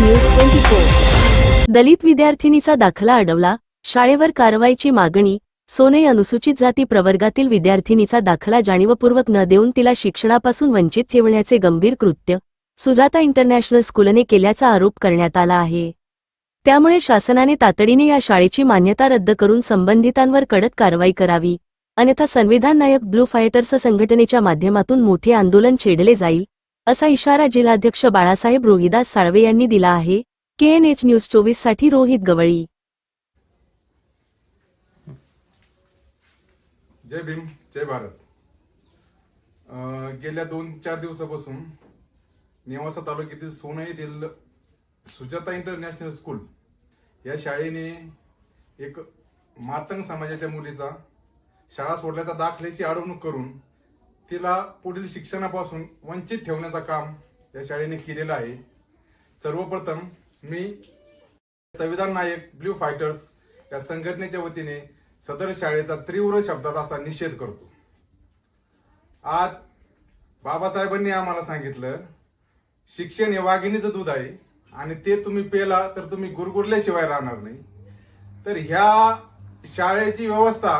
News twenty four दलित विद्यार्थिनीचा दाखला अडवला. शाळेवर कारवाईची मागणी. सोने अनुसूचित जाती प्रवर्गातील विद्यार्थिनीचा दाखला जाणीवपूर्वक न देऊन तिला शिक्षणापासून वंचित ठेवण्याचे गंभीर कृत्य. सुजाता इंटरनॅशनल स्कूलने केल्याचा आरोप करण्यात आला आहे. त्यामुळे शासनाने तातडीने या शाळेची मान्यता रद्द करून संबंधितांवर कडक कारवाई करावी. अन्यथा संविधान नायक ब्लू फायटर्स संघटनेच्या माध्यमातून मोठे आंदोलन छेडले जाईल. असा इशारा जिल्हाध्यक्ष बाळासाहेब रोहिदास साळवे यांनी दिला आहे. केएनएच न्यूज चोवीससाठी रोहित गवळी. जय भीम जय भारत. गेल्या दोन चार दिवसापासून नेवासा तालुक्यातील सोना येथील सुजाता इंटरनॅशनल स्कूल या शाळेने एक मातंग समाजाच्या मुलीचा शाळा सोडल्याचा दाखल्याची अडवणूक करून तिला पुढील शिक्षणापासून वंचित ठेवण्याचं काम या शाळेने केलेलं आहे. सर्वप्रथम मी संविधान नायक ब्ल्यू फायटर्स या संघटनेच्या वतीने सदर शाळेचा तीव्र शब्दात असा निषेध करतो. आज बाबासाहेबांनी आम्हाला सांगितलं शिक्षण हे वाघिणीचं दूध आहे आणि ते तुम्ही पेला तर तुम्ही गुरगुरल्याशिवाय राहणार नाही. तर ह्या शाळेची व्यवस्था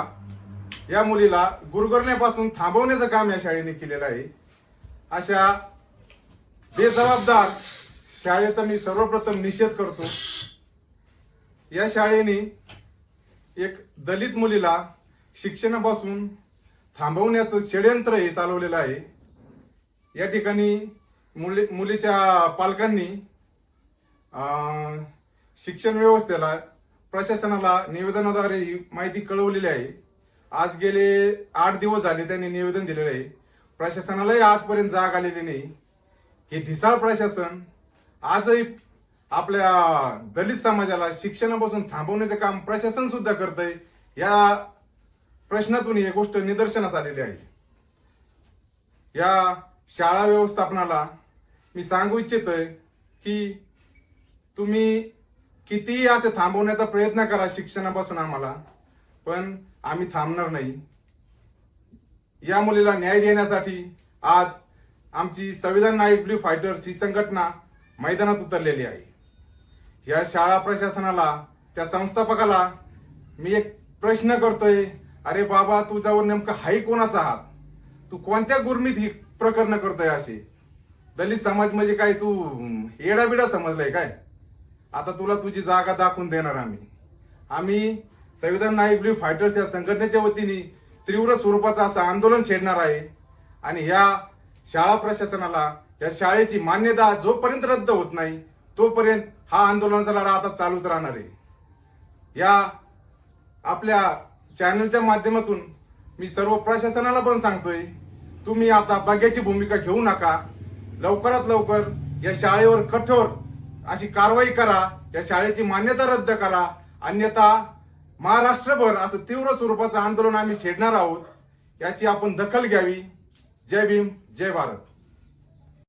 या मुलीला गुरगरण्यापासून थांबवण्याचं काम या शाळेने केलेलं आहे. अशा बेजबाबदार शाळेचा मी सर्वप्रथम निषेध करतो. या शाळेने एक दलित मुलीला शिक्षणापासून थांबवण्याचं षडयंत्र हे चालवलेलं आहे. या ठिकाणी मुली मुलीच्या पालकांनी शिक्षण व्यवस्थेला प्रशासनाला निवेदनाद्वारे ही माहिती कळवलेली आहे. आज गेले आठ दिवस झाले त्यांनी निवेदन दिलेलं आहे. प्रशासनालाही आजपर्यंत जाग आलेली नाही. हे ढिसाळ प्रशासन आजही आपल्या दलित समाजाला शिक्षणापासून थांबवण्याचं काम प्रशासन सुद्धा आहे या प्रश्नातून ही गोष्ट निदर्शनास आलेली आहे. या शाळा व्यवस्थापनाला मी सांगू इच्छितोय की तुम्ही कितीही असे थांबवण्याचा प्रयत्न करा शिक्षणापासून आम्हाला. पण आम्ही थांबणार नाही. या मुलीला न्याय देण्यासाठी आज आमची संविधान नाईक ब्ल्यू फायटर्स ही संघटना मैदानात उतरलेली आहे. या शाळा प्रशासनाला त्या संस्थापकाला मी एक प्रश्न करतोय अरे बाबा तुझ्यावर नेमकं हाई कोणाचा आहात तू कोणत्या गुरमीत ही प्रकरण करतोय अशी दलित समाज म्हणजे काय? तू येडाबिडा समजलाय काय? आता तुला तुझी जागा दाखवून देणार आम्ही. आम्ही संविधान नाईक ब्ल्यू फायटर्स या संघटनेच्या वतीने तीव्र स्वरूपाचं असं आंदोलन छेडणार आहे. आणि ह्या शाळा प्रशासनाला या शाळेची मान्यता जोपर्यंत रद्द होत नाही तोपर्यंत हा आंदोलनाचा लढा आता चालूच राहणार आहे. या आपल्या चॅनलच्या माध्यमातून मी सर्व प्रशासनाला पण सांगतोय तुम्ही आता बग्याची भूमिका घेऊ नका. लवकरात लवकर या शाळेवर कठोर अशी कारवाई करा या शाळेची मान्यता रद्द करा. अन्यथा महाराष्ट्रभर असं तीव्र स्वरूपाचं आंदोलन आम्ही छेडणार आहोत याची आपण दखल घ्यावी. जय भीम जय भारत.